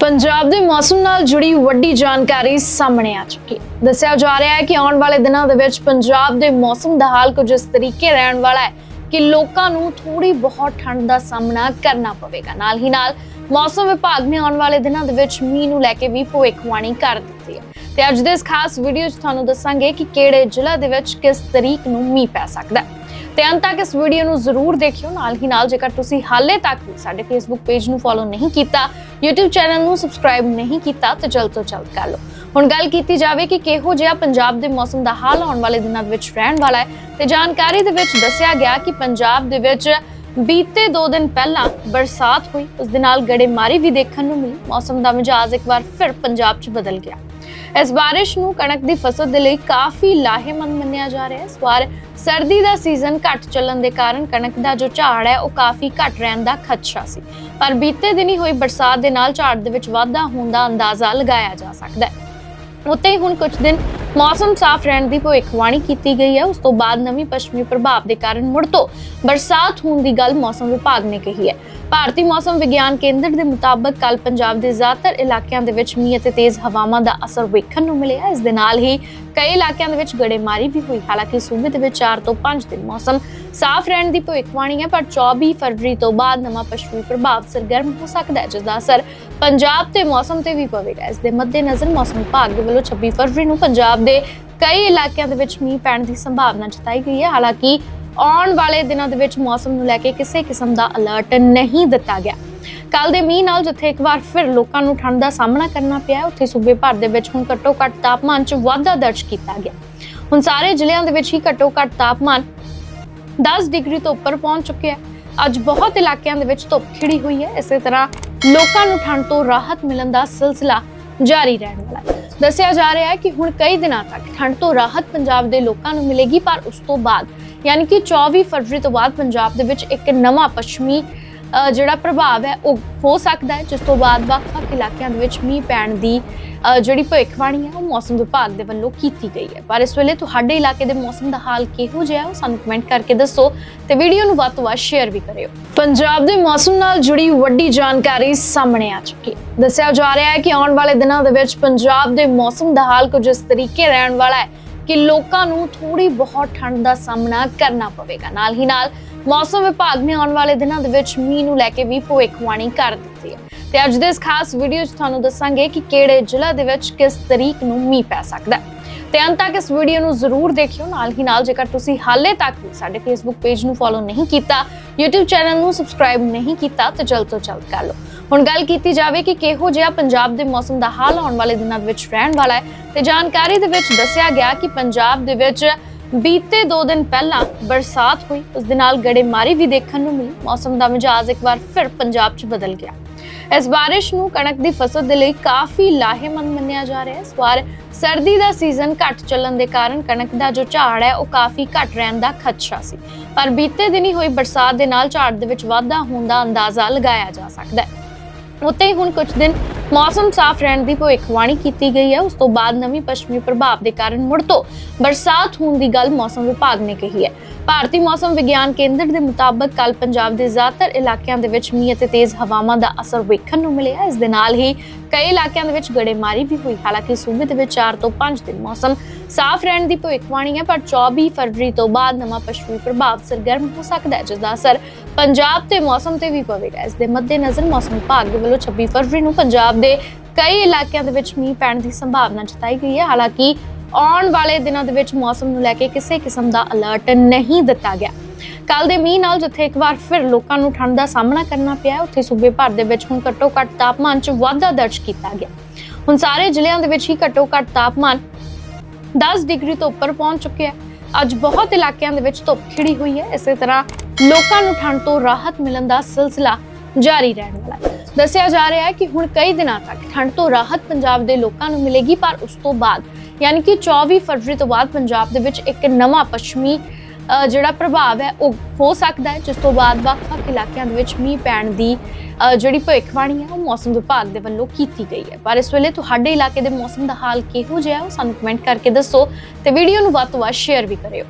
ਪੰਜਾਬ ਦੇ ਮੌਸਮ ਨਾਲ ਜੁੜੀ ਵੱਡੀ ਜਾਣਕਾਰੀ ਸਾਹਮਣੇ ਆ ਚੁੱਕੀ ਹੈ। ਦੱਸਿਆ ਜਾ ਰਿਹਾ ਹੈ ਕਿ ਆਉਣ ਵਾਲੇ ਦਿਨਾਂ ਦੇ ਵਿੱਚ ਪੰਜਾਬ ਦੇ ਮੌਸਮ ਦਾ ਹਾਲ ਕੁਝ ਇਸ ਤਰੀਕੇ ਰਹਿਣ ਵਾਲਾ ਹੈ ਕਿ ਲੋਕਾਂ ਨੂੰ ਥੋੜੀ ਬਹੁਤ ਠੰਡ ਦਾ ਸਾਹਮਣਾ ਕਰਨਾ ਪਵੇਗਾ। ਨਾਲ ਹੀ ਨਾਲ ਮੌਸਮ ਵਿਭਾਗ ਨੇ ਆਉਣ ਵਾਲੇ ਦਿਨਾਂ ਦੇ ਵਿੱਚ ਮੀਂਹ ਨੂੰ ਲੈ ਕੇ ਵੀ ਭਵਿੱਖਬਾਣੀ ਕਰ ਦਿੱਤੀ ਹੈ। ਤੇ ਅੱਜ ਦੇ ਇਸ ਖਾਸ ਵੀਡੀਓ 'ਚ ਤੁਹਾਨੂੰ ਦੱਸਾਂਗੇ ਕਿ ਕਿਹੜੇ ਜ਼ਿਲ੍ਹਾ ਦੇ ਵਿੱਚ ਕਿਸ ਤਰੀਕ ਨੂੰ ਮੀਂਹ ਪੈ ਸਕਦਾ ਹੈ। ਤੇ ਅੰਤ ਤੱਕ ਇਸ ਵੀਡੀਓ ਨੂੰ ਜ਼ਰੂਰ ਦੇਖਿਓ। ਨਾਲ ਹੀ ਨਾਲ ਜੇਕਰ ਤੁਸੀਂ ਹਾਲੇ ਤੱਕ ਵੀ ਸਾਡੇ ਫੇਸਬੁੱਕ ਪੇਜ ਨੂੰ ਫੋਲੋ ਨਹੀਂ ਕੀਤਾ, YouTube ਚੈਨਲ ਨੂੰ ਸਬਸਕ੍ਰਾਈਬ ਨਹੀਂ ਕੀਤਾ, ਤਾਂ ਜਲਦ ਤੋਂ ਜਲਦ ਕਰ ਲਓ। ਹੁਣ ਗੱਲ ਕੀਤੀ ਜਾਵੇ ਕਿ ਕਿਹੋ ਜਿਹਾ ਪੰਜਾਬ ਦੇ ਮੌਸਮ ਦਾ ਹਾਲ ਆਉਣ ਵਾਲੇ ਦਿਨਾਂ ਦੇ ਵਿੱਚ ਰਹਿਣ ਵਾਲਾ ਹੈ, ਤੇ ਜਾਣਕਾਰੀ ਦੇ ਵਿੱਚ ਦੱਸਿਆ ਗਿਆ ਕਿ ਪੰਜਾਬ ਦੇ ਵਿੱਚ ਬੀਤੇ 2 ਦਿਨ ਪਹਿਲਾਂ ਬਰਸਾਤ ਹੋਈ। ਉਸ ਦੇ ਨਾਲ ਗੜੇਮਾਰੀ ਵੀ ਦੇਖਣ ਨੂੰ ਮਿਲੀ। ਮੌਸਮ ਦਾ ਮਿਜਾਜ਼ ਇੱਕ ਵਾਰ ਫਿਰ ਪੰਜਾਬ 'ਚ ਬਦਲ ਗਿਆ। ਇਸ ਬਾਰਿਸ਼ ਨੂੰ ਕਣਕ ਦੀ ਫਸਲ ਦੇ ਲਈ ਕਾਫੀ ਲਾਹੇਮੰਦ ਮੰਨਿਆ ਜਾ ਰਿਹਾ ਹੈ। ਇਸ ਵਾਰ ਸਰਦੀ ਦਾ ਸੀਜ਼ਨ ਘੱਟ ਚੱਲਣ ਦੇ ਕਾਰਨ ਕਣਕ ਦਾ ਜੋ ਝਾੜ ਹੈ, ਉਹ ਕਾਫੀ ਘੱਟ ਰਹਿਣ ਦਾ ਖਦਸ਼ਾ ਸੀ। ਪਰ ਬੀਤੇ ਦਿਨੀ ਹੋਈ ਬਰਸਾਤ ਦੇ ਨਾਲ ਝਾੜ ਦੇ ਵਿੱਚ ਵਾਧਾ ਹੋਣ ਦਾ ਅੰਦਾਜ਼ਾ ਲਗਾਇਆ ਜਾ ਸਕਦਾ ਹੈ। ਉੱਤੇ ਹੀ ਹੁਣ ਕੁਝ ਦਿਨ ਮੌਸਮ ਸਾਫ਼ ਰਹਿਣ ਦੀ ਭਵਿੱਖਬਾਣੀ ਕੀਤੀ ਗਈ ਹੈ। ਉਸ ਤੋਂ ਬਾਅਦ ਨਵੀਂ ਪੱਛਮੀ ਪ੍ਰਭਾਵ ਦੇ ਕਾਰਨ ਮੁੜ ਤੋਂ ਬਰਸਾਤ ਹੋਣ ਦੀ ਗੱਲ ਮੌਸਮ ਵਿਭਾਗ ਨੇ ਕਹੀ ਹੈ। ਭਾਰਤੀ ਮੌਸਮ ਵਿਗਿਆਨ ਕੇਂਦਰ ਦੇ ਮੁਤਾਬਕ ਕੱਲ ਪੰਜਾਬ ਦੇ ਜ਼ਿਆਦਾਤਰ ਇਲਾਕਿਆਂ ਦੇ ਵਿੱਚ ਮੀਂਹ ਅਤੇ ਤੇਜ਼ ਹਵਾਵਾਂ ਦਾ ਅਸਰ ਵੇਖਣ ਨੂੰ ਮਿਲਿਆ ਇਸ ਦੇ ਨਾਲ ਹੀ ਕਈ ਇਲਾਕਿਆਂ ਦੇ ਵਿੱਚ ਗੜੇਮਾਰੀ ਵੀ ਹੋਈ। ਹਾਲਾਂਕਿ ਸੂਬੇ ਦੇ ਵਿੱਚ 4 ਤੋਂ 5 ਦਿਨ ਮੌਸਮ ਸਾਫ਼ ਰਹਿਣ ਦੀ ਭਵਿੱਖਬਾਣੀ ਹੈ, ਪਰ 24 ਫਰਵਰੀ ਤੋਂ ਬਾਅਦ ਨਵਾਂ ਪੱਛਮੀ ਪ੍ਰਭਾਵ ਸਰਗਰਮ ਹੋ ਸਕਦਾ ਹੈ, ਜਿਸ ਦਾ ਅਸਰ ਪੰਜਾਬ ਤੇ ਮੌਸਮ ਤੇ ਵੀ ਪਵੇਗਾ ਇਸ ਦੇ ਮੱਦੇਨਜ਼ਰ ਮੌਸਮ ਵਿਭਾਗ ਦੇ ਵੱਲੋਂ 26 ਫਰਵਰੀ ਨੂੰ ਪੰਜਾਬ ਦੇ ਕਈ ਇਲਾਕਿਆਂ ਦੇ ਵਿੱਚ ਮੀਂਹ ਪੈਣ ਦੀ ਸੰਭਾਵਨਾ ਜਤਾਈ ਗਈ ਹੈ। ਹਾਲਾਂਕਿ ਆਉਣ ਵਾਲੇ ਦਿਨਾਂ ਦੇ ਵਿੱਚ ਮੌਸਮ ਨੂੰ ਲੈ ਕੇ ਕਿਸੇ ਕਿਸਮ ਦਾ ਅਲਰਟ ਨਹੀਂ ਦਿੱਤਾ ਗਿਆ। ਕੱਲ ਦੇ ਮੀਂਹ ਨਾਲ ਜਿੱਥੇ ਇੱਕ ਵਾਰ ਫਿਰ ਲੋਕਾਂ ਨੂੰ ਠੰਡ ਦਾ ਸਾਹਮਣਾ ਕਰਨਾ ਪਿਆ ਉੱਥੇ ਸੂਬੇ ਭਰ ਦੇ ਵਿੱਚ ਹੁਣ ਘੱਟੋ ਘੱਟ ਤਾਪਮਾਨ 'ਚ ਵਾਧਾ ਦਰਜ ਕੀਤਾ ਗਿਆ। ਹੁਣ ਸਾਰੇ ਜ਼ਿਲ੍ਹਿਆਂ ਦੇ ਵਿੱਚ ਹੀ ਘੱਟੋ ਘੱਟ ਤਾਪਮਾਨ 10 ਡਿਗਰੀ ਤੋਂ ਉੱਪਰ ਪਹੁੰਚ ਚੁੱਕਿਆ ਹੈ। ਅੱਜ ਬਹੁਤ ਇਲਾਕਿਆਂ ਦੇ ਵਿੱਚ ਧੁੱਪ ਖਿੜੀ ਹੋਈ ਹੈ। ਇਸੇ ਤਰ੍ਹਾਂ ਲੋਕਾਂ ਨੂੰ ਠੰਡ ਤੋਂ ਰਾਹਤ ਮਿਲਣ ਦਾ ਸਿਲਸਿਲਾ ਜਾਰੀ ਰਹਿਣ ਵਾਲਾ ਹੈ। ਦੱਸਿਆ ਜਾ ਰਿਹਾ ਹੈ ਕਿ ਹੁਣ ਕਈ ਦਿਨਾਂ ਤੱਕ ਠੰਡ ਤੋਂ ਰਾਹਤ ਪੰਜਾਬ ਦੇ ਲੋਕਾਂ ਨੂੰ ਮਿਲੇਗੀ, ਪਰ ਉਸ ਤੋਂ ਬਾਅਦ, ਯਾਨੀ ਕਿ 24 ਫਰਵਰੀ ਤੋਂ ਬਾਅਦ ਪੰਜਾਬ ਦੇ ਵਿੱਚ ਇੱਕ ਨਵਾਂ ਪੱਛਮੀ ਜਿਹੜਾ ਪ੍ਰਭਾਵ ਹੈ, ਉਹ ਹੋ ਸਕਦਾ ਹੈ। ਜਿਸ ਤੋਂ ਬਾਅਦ ਵੱਖ-ਵੱਖ ਇਲਾਕਿਆਂ ਦੇ ਵਿੱਚ ਮੀਂਹ ਪੈਣ ਦੀ ਜਿਹੜੀ ਭਵਿੱਖਬਾਣੀ ਹੈ, ਉਹ ਮੌਸਮ ਵਿਭਾਗ ਦੇ ਵੱਲੋਂ ਕੀਤੀ ਗਈ ਹੈ। ਪਰ ਇਸ ਵੇਲੇ ਤੁਹਾਡੇ ਇਲਾਕੇ ਦੇ ਮੌਸਮ ਦਾ ਹਾਲ ਕਿਹੋ ਜਿਹਾ ਹੈ, ਉਹ ਸਾਨੂੰ ਕਮੈਂਟ ਕਰਕੇ ਦੱਸੋ ਤੇ ਵੀਡੀਓ ਨੂੰ ਵੱਧ ਤੋਂ ਵੱਧ ਸ਼ੇਅਰ ਵੀ ਕਰਿਓ। ਪੰਜਾਬ ਦੇ ਮੌਸਮ ਨਾਲ ਜੁੜੀ ਵੱਡੀ ਜਾਣਕਾਰੀ ਸਾਹਮਣੇ ਆ ਚੁੱਕੀ ਹੈ। ਦੱਸਿਆ ਜਾ ਰਿਹਾ ਹੈ ਕਿ ਆਉਣ ਵਾਲੇ ਦਿਨਾਂ ਦੇ ਵਿੱਚ ਪੰਜਾਬ ਦੇ ਮੌਸਮ ਦਾ ਹਾਲ ਕੁਝ ਇਸ ਤਰੀਕੇ ਰਹਿਣ ਵਾਲਾ ਹੈ ਕਿ ਲੋਕਾਂ ਨੂੰ ਥੋੜੀ ਬਹੁਤ ਠੰਡ ਦਾ ਸਾਹਮਣਾ ਕਰਨਾ ਪਵੇਗਾ। ਨਾਲ ਹੀ ਨਾਲ ਮੌਸਮ ਵਿਭਾਗ ਨੇ ਆਉਣ ਵਾਲੇ ਦਿਨਾਂ ਦੇ ਵਿੱਚ ਮੀਂਹ ਨੂੰ ਲੈ ਕੇ ਵੀ ਭਵਿੱਖਬਾਣੀ ਕਰ ਦਿੱਤੀ ਹੈ। ਤੇ ਅੱਜ ਦੇ ਇਸ ਖਾਸ ਵੀਡੀਓ 'ਚ ਤੁਹਾਨੂੰ ਦੱਸਾਂਗੇ ਕਿ ਕਿਹੜੇ ਜ਼ਿਲ੍ਹਾ ਦੇ ਵਿੱਚ ਕਿਸ ਤਰੀਕ ਨੂੰ ਮੀਂਹ ਪੈ ਸਕਦਾ ਹੈ। ਤੇ ਅੰਤ ਤੱਕ ਇਸ ਵੀਡੀਓ ਨੂੰ ਜ਼ਰੂਰ ਦੇਖਿਓ। ਨਾਲ ਹੀ ਨਾਲ ਜੇਕਰ ਤੁਸੀਂ ਹਾਲੇ ਤੱਕ ਵੀ ਸਾਡੇ ਫੇਸਬੁੱਕ ਪੇਜ ਨੂੰ ਫੋਲੋ ਨਹੀਂ ਕੀਤਾ, YouTube ਚੈਨਲ ਨੂੰ ਸਬਸਕ੍ਰਾਈਬ ਨਹੀਂ ਕੀਤਾ, ਤਾਂ ਜਲਦ ਤੋਂ ਜਲਦ ਕਰ ਲਓ। ਹੁਣ ਗੱਲ ਕੀਤੀ ਜਾਵੇ ਕਿ ਕਿਹੋ ਜਿਹਾ ਪੰਜਾਬ ਦੇ ਮੌਸਮ ਦਾ ਹਾਲ ਆਉਣ ਵਾਲੇ ਦਿਨਾਂ ਦੇ ਵਿੱਚ ਰਹਿਣ ਵਾਲਾ ਹੈ, ਤੇ ਜਾਣਕਾਰੀ ਦੇ ਵਿੱਚ ਦੱਸਿਆ ਗਿਆ ਕਿ ਪੰਜਾਬ ਦੇ ਵਿੱਚ ਬੀਤੇ 2 ਦਿਨ ਪਹਿਲਾਂ ਬਰਸਾਤ ਹੋਈ, ਉਸ ਦੇ ਨਾਲ ਗੜੇਮਾਰੀ ਵੀ ਦੇਖਣ ਨੂੰ ਮਿਲੀ। ਮੌਸਮ ਦਾ ਮਿਜਾਜ਼ ਇੱਕ ਵਾਰ ਫਿਰ ਪੰਜਾਬ 'ਚ ਬਦਲ ਗਿਆ। ਇਸ ਬਾਰਿਸ਼ ਨੂੰ ਕਣਕ ਦੀ ਫਸਲ ਦੇ ਲਈ ਕਾਫੀ ਲਾਹੇਮੰਦ ਮੰਨਿਆ ਜਾ ਰਿਹਾ ਹੈ। ਇਸ ਵਾਰ ਸਰਦੀ ਦਾ ਸੀਜ਼ਨ ਘੱਟ ਚੱਲਣ ਦੇ ਕਾਰਨ ਕਣਕ ਦਾ ਜੋ ਝਾੜ ਹੈ, ਉਹ ਕਾਫੀ ਘੱਟ ਰਹਿਣ ਦਾ ਖਦਸ਼ਾ ਸੀ। ਪਰ ਬੀਤੇ ਦਿਨੀ ਹੋਈ ਬਰਸਾਤ ਦੇ ਨਾਲ ਝਾੜ ਦੇ ਵਿੱਚ ਵਾਧਾ ਹੋਣ ਦਾ ਅੰਦਾਜ਼ਾ ਲਗਾਇਆ ਜਾ ਸਕਦਾ ਹੈ। ਉੱਤੇ ਹੀ ਹੁਣ ਕੁਝ ਦਿਨ ਮੌਸਮ ਸਾਫ਼ ਰਹਿਣ ਦੀ ਭਵਿੱਖਬਾਣੀ ਕੀਤੀ ਗਈ ਹੈ। ਉਸ ਤੋਂ ਬਾਅਦ ਨਵੀਂ ਪੱਛਮੀ ਪ੍ਰਭਾਵ ਦੇ ਕਾਰਨ ਮੁੜ ਤੋਂ ਬਰਸਾਤ ਹੋਣ ਦੀ ਗੱਲ ਮੌਸਮ ਵਿਭਾਗ ਨੇ ਕਹੀ ਹੈ। ਭਾਰਤੀ ਮੌਸਮ ਵਿਗਿਆਨ ਕੇਂਦਰ ਦੇ ਮੁਤਾਬਕ ਕੱਲ ਪੰਜਾਬ ਦੇ ਜ਼ਿਆਦਾਤਰ ਇਲਾਕਿਆਂ ਦੇ ਵਿੱਚ ਮੀਂਹ ਅਤੇ ਤੇਜ਼ ਹਵਾਵਾਂ ਦਾ ਅਸਰ ਵੇਖਣ ਨੂੰ ਮਿਲਿਆ ਇਸ ਦੇ ਨਾਲ ਹੀ ਕਈ ਇਲਾਕਿਆਂ ਦੇ ਵਿੱਚ ਗੜੇਮਾਰੀ ਵੀ ਹੋਈ। ਹਾਲਾਂਕਿ ਸੂਬੇ ਦੇ ਵਿੱਚ 4 ਤੋਂ 5 ਦਿਨ ਮੌਸਮ ਸਾਫ਼ ਰਹਿਣ ਦੀ ਭਵਿੱਖਬਾਣੀ ਹੈ, ਪਰ 24 ਫਰਵਰੀ ਤੋਂ ਬਾਅਦ ਨਵਾਂ ਪੱਛਮੀ ਪ੍ਰਭਾਵ ਸਰਗਰਮ ਹੋ ਸਕਦਾ ਹੈ, ਜਿਸ ਦਾ ਅਸਰ ਪੰਜਾਬ ਤੇ ਮੌਸਮ ਤੇ ਵੀ ਪਵੇਗਾ ਇਸ ਦੇ ਮੱਦੇਨਜ਼ਰ ਮੌਸਮ ਵਿਭਾਗ ਦੇ ਵੱਲੋਂ 26 ਫਰਵਰੀ ਨੂੰ ਪੰਜਾਬ ਦੇ ਕਈ ਇਲਾਕਿਆਂ ਦੇ ਵਿੱਚ ਮੀਂਹ ਪੈਣ ਦੀ ਸੰਭਾਵਨਾ ਜਤਾਈ ਗਈ ਹੈ। ਹਾਲਾਂਕਿ ਆਉਣ ਵਾਲੇ ਦਿਨਾਂ ਦੇ ਵਿੱਚ ਮੌਸਮ ਨੂੰ ਲੈ ਕੇ ਕਿਸੇ ਕਿਸਮ ਦਾ ਅਲਰਟ ਨਹੀਂ ਦਿੱਤਾ ਗਿਆ। ਕੱਲ ਦੇ ਮੀਂਹ ਨਾਲ ਜਿੱਥੇ ਇੱਕ ਵਾਰ ਫਿਰ ਲੋਕਾਂ ਨੂੰ ਠੰਡ ਦਾ ਸਾਹਮਣਾ ਕਰਨਾ ਪਿਆ ਉੱਥੇ ਸੂਬੇ ਭਰ ਦੇ ਵਿੱਚ ਹੁਣ ਘੱਟੋ ਘੱਟ ਤਾਪਮਾਨ 'ਚ ਵਾਧਾ ਦਰਜ ਕੀਤਾ ਗਿਆ। ਹੁਣ ਸਾਰੇ ਜ਼ਿਲ੍ਹਿਆਂ ਦੇ ਵਿੱਚ ਹੀ ਘੱਟੋ ਘੱਟ ਤਾਪਮਾਨ 10 ਡਿਗਰੀ ਤੋਂ ਉੱਪਰ ਪਹੁੰਚ ਚੁੱਕਿਆ ਹੈ। ਅੱਜ ਬਹੁਤ ਇਲਾਕਿਆਂ ਦੇ ਵਿੱਚ ਧੁੱਪ ਖਿੜੀ ਹੋਈ ਹੈ। ਇਸੇ ਤਰ੍ਹਾਂ ਲੋਕਾਂ ਨੂੰ ਠੰਡ ਤੋਂ ਰਾਹਤ ਮਿਲਣ ਦਾ ਸਿਲਸਿਲਾ ਜਾਰੀ ਰਹਿਣ ਵਾਲਾ ਹੈ। ਦੱਸਿਆ ਜਾ ਰਿਹਾ ਹੈ ਕਿ ਹੁਣ ਕਈ ਦਿਨਾਂ ਤੱਕ ਠੰਡ ਤੋਂ ਰਾਹਤ ਪੰਜਾਬ ਦੇ ਲੋਕਾਂ ਨੂੰ ਮਿਲੇਗੀ, ਪਰ ਉਸ ਤੋਂ ਬਾਅਦ, ਯਾਨੀ ਕਿ 24 ਫਰਵਰੀ ਤੋਂ ਬਾਅਦ ਪੰਜਾਬ ਦੇ ਵਿੱਚ ਇੱਕ ਨਵਾਂ ਪੱਛਮੀ ਜਿਹੜਾ ਪ੍ਰਭਾਵ ਹੈ, ਉਹ ਹੋ ਸਕਦਾ ਹੈ, ਜਿਸ ਤੋਂ ਬਾਅਦ ਵੱਖ-ਵੱਖ ਇਲਾਕਿਆਂ ਦੇ ਵਿੱਚ ਮੀਂਹ ਪੈਣ ਦੀ ਜਿਹੜੀ ਭਵਿੱਖਬਾਣੀ ਹੈ, ਉਹ ਮੌਸਮ ਵਿਭਾਗ ਦੇ ਵੱਲੋਂ ਕੀਤੀ ਗਈ ਹੈ। ਪਰ ਇਸ ਵੇਲੇ ਤੁਹਾਡੇ ਇਲਾਕੇ ਦੇ ਮੌਸਮ ਦਾ ਹਾਲ ਕਿਹੋ ਜਿਹਾ ਹੈ, ਉਹ ਸਾਨੂੰ ਕਮੈਂਟ ਕਰਕੇ ਦੱਸੋ ਤੇ ਵੀਡੀਓ ਨੂੰ ਵੱਧ ਤੋਂ ਵੱਧ ਸ਼ੇਅਰ ਵੀ ਕਰਿਓ।